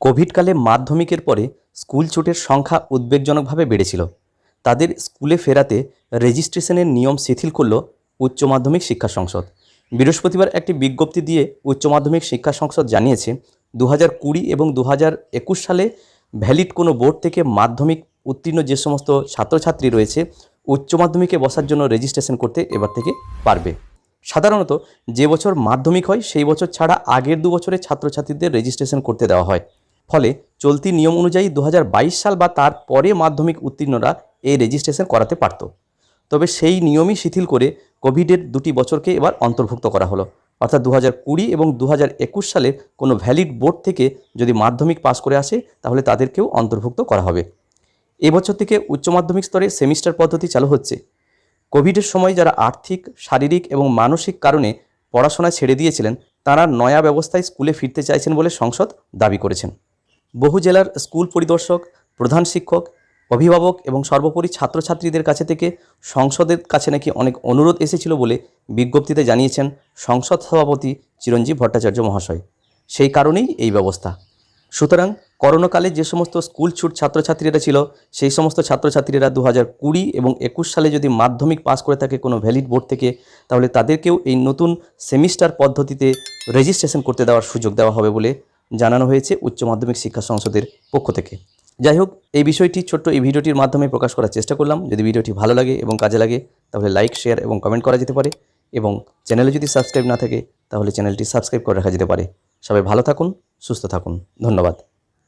কোভিডকালে মাধ্যমিকের পরে স্কুল ছুটের সংখ্যা উদ্বেগজনকভাবে বেড়েছিল। তাদের স্কুলে ফেরাতে রেজিস্ট্রেশনের নিয়ম শিথিল করল উচ্চ মাধ্যমিক শিক্ষা সংসদ। বৃহস্পতিবার একটি বিজ্ঞপ্তি দিয়ে উচ্চ মাধ্যমিক শিক্ষা সংসদ জানিয়েছে দু হাজার কুড়ি এবং দু হাজার একুশ সালে ভ্যালিড কোনো বোর্ড থেকে মাধ্যমিক উত্তীর্ণ যে সমস্ত ছাত্রছাত্রী রয়েছে, উচ্চ মাধ্যমিকে বসার জন্য রেজিস্ট্রেশন করতে এবার থেকে পারবে। সাধারণত যে বছর মাধ্যমিক হয়, সেই বছর ছাড়া আগের দু বছরের ছাত্রছাত্রীদের রেজিস্ট্রেশন করতে দেওয়া হয়। ফলে চলতি নিয়ম অনুযায়ী দু হাজার বাইশ সাল বা তার পরে মাধ্যমিক উত্তীর্ণরা এই রেজিস্ট্রেশন করাতে পারত। তবে সেই নিয়মই শিথিল করে কোভিডের দুটি বছরকে এবার অন্তর্ভুক্ত করা হলো। অর্থাৎ দু কুড়ি এবং দু হাজার একুশ সালের কোনো ভ্যালিড বোর্ড থেকে যদি মাধ্যমিক পাস করে আসে, তাহলে তাদেরকেও অন্তর্ভুক্ত করা হবে। এবছর থেকে উচ্চ মাধ্যমিক স্তরে সেমিস্টার পদ্ধতি চালু হচ্ছে। কোভিডের সময় যারা আর্থিক, শারীরিক এবং মানসিক কারণে পড়াশোনা ছেড়ে দিয়েছিলেন, তারা নয়া ব্যবস্থায় স্কুলে ফিরতে চাইছেন বলে সংসদ দাবি করেছেন। বহু জেলার স্কুল পরিদর্শক, প্রধান শিক্ষক, অভিভাবক এবং সর্বোপরি ছাত্রছাত্রীদের কাছে থেকে সংসদের কাছে নাকি অনেক অনুরোধ এসেছিল বলে বিজ্ঞপ্তিতে জানিয়েছেন সংসদ সভাপতি চিরঞ্জীব ভট্টাচার্য মহাশয়। সেই কারণেই এই ব্যবস্থা। সুতরাং করোনাকালে যে সমস্ত স্কুল ছুট ছাত্রছাত্রীরা ছিল, সেই সমস্ত ছাত্রছাত্রীরা দু হাজার কুড়ি এবং একুশ সালে যদি মাধ্যমিক পাস করে থাকে কোনো ভ্যালিড বোর্ড থেকে, তাহলে তাদেরকেও এই নতুন সেমিস্টার পদ্ধতিতে রেজিস্ট্রেশন করতে দেওয়ার সুযোগ দেওয়া হবে বলে জানানো হয়েছে উচ্চ মাধ্যমিক শিক্ষা সংসদের পক্ষ থেকে। যাই হোক, এই বিষয়টি, ছোট্ট এই ভিডিওটির মাধ্যমে প্রকাশ করার চেষ্টা করলাম। যদি ভিডিওটি ভালো লাগে এবং কাজে লাগে, তাহলে লাইক, শেয়ার এবং কমেন্ট করা যেতে পারে এবং চ্যানেলে যদি সাবস্ক্রাইব না থাকে, তাহলে চ্যানেলটি সাবস্ক্রাইব করে রাখা যেতে পারে। সবাই ভালো থাকুন, সুস্থ থাকুন। ধন্যবাদ।